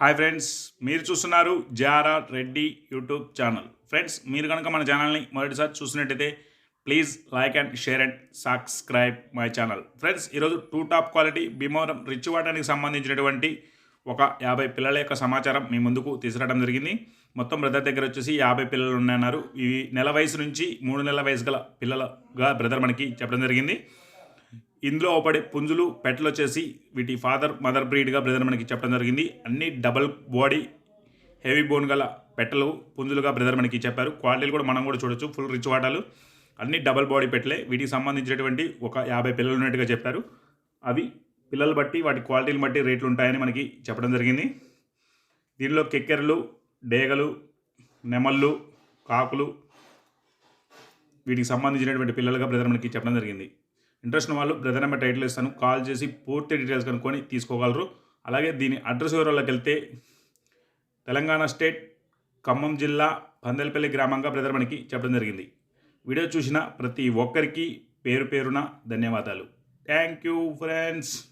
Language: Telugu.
హాయ్ ఫ్రెండ్స్ మీరు చూస్తున్నారు Zara Reddy YouTube channel. Friends మీరు కనుక మన ఛానల్ని మొదటిసారి చూసినట్టయితే please like and share and subscribe my channel. Friends ఈరోజు two top quality Bhimavaram rich వాటానికి సంబంధించినటువంటి ఒక యాభై పిల్లల యొక్క సమాచారం మీ ముందుకు తీసుకురావడం జరిగింది. మొత్తం బ్రదర్ దగ్గర వచ్చేసి యాభై పిల్లలు ఉన్నాయన్నారు. ఇవి నెల వయసు నుంచి మూడు నెలల వయసు గల పిల్లలుగా బ్రదర్ మనకి చెప్పడం జరిగింది. ఇందులో పడే పుంజులు పెట్టలు వచ్చేసి వీటి ఫాదర్ మదర్ బ్రీడ్గా బ్రదర్ మనకి చెప్పడం జరిగింది. అన్ని డబల్ బాడీ హెవీ బోన్ గల పెట్టలు పుంజులుగా బ్రదర్ మనకి చెప్పారు. క్వాలిటీలు కూడా మనం కూడా చూడొచ్చు. ఫుల్ రిచ్ వాటాలు. అన్ని డబల్ బాడీ పెట్టలే వీటికి సంబంధించినటువంటి ఒక యాభై పిల్లలు ఉన్నట్టుగా చెప్పారు. అవి పిల్లలు బట్టి వాటి క్వాలిటీలు బట్టి రేట్లు ఉంటాయని మనకి చెప్పడం జరిగింది. దీనిలో కెక్కెరలు డేగలు నెమళ్ళు కాకులు వీటికి సంబంధించినటువంటి పిల్లలుగా బ్రదర్ మనకి చెప్పడం జరిగింది. ఇంట్రెస్ట్ ఉన్న వాళ్ళు బ్రదర్ నెంబర్ టైటిల్ ఇస్తాను. కాల్ చేసి పూర్తి డీటెయిల్స్ కనుక్కొని తీసుకోగలరు. అలాగే దీని అడ్రస్ వివరాల్లోకి వెళ్తే తెలంగాణ స్టేట్ ఖమ్మం జిల్లా పందెలపల్లి గ్రామంగా బ్రదర్ మనకి చెప్పడం జరిగింది. వీడియో చూసిన ప్రతి ఒక్కరికి పేరు పేరున ధన్యవాదాలు. Thank you friends.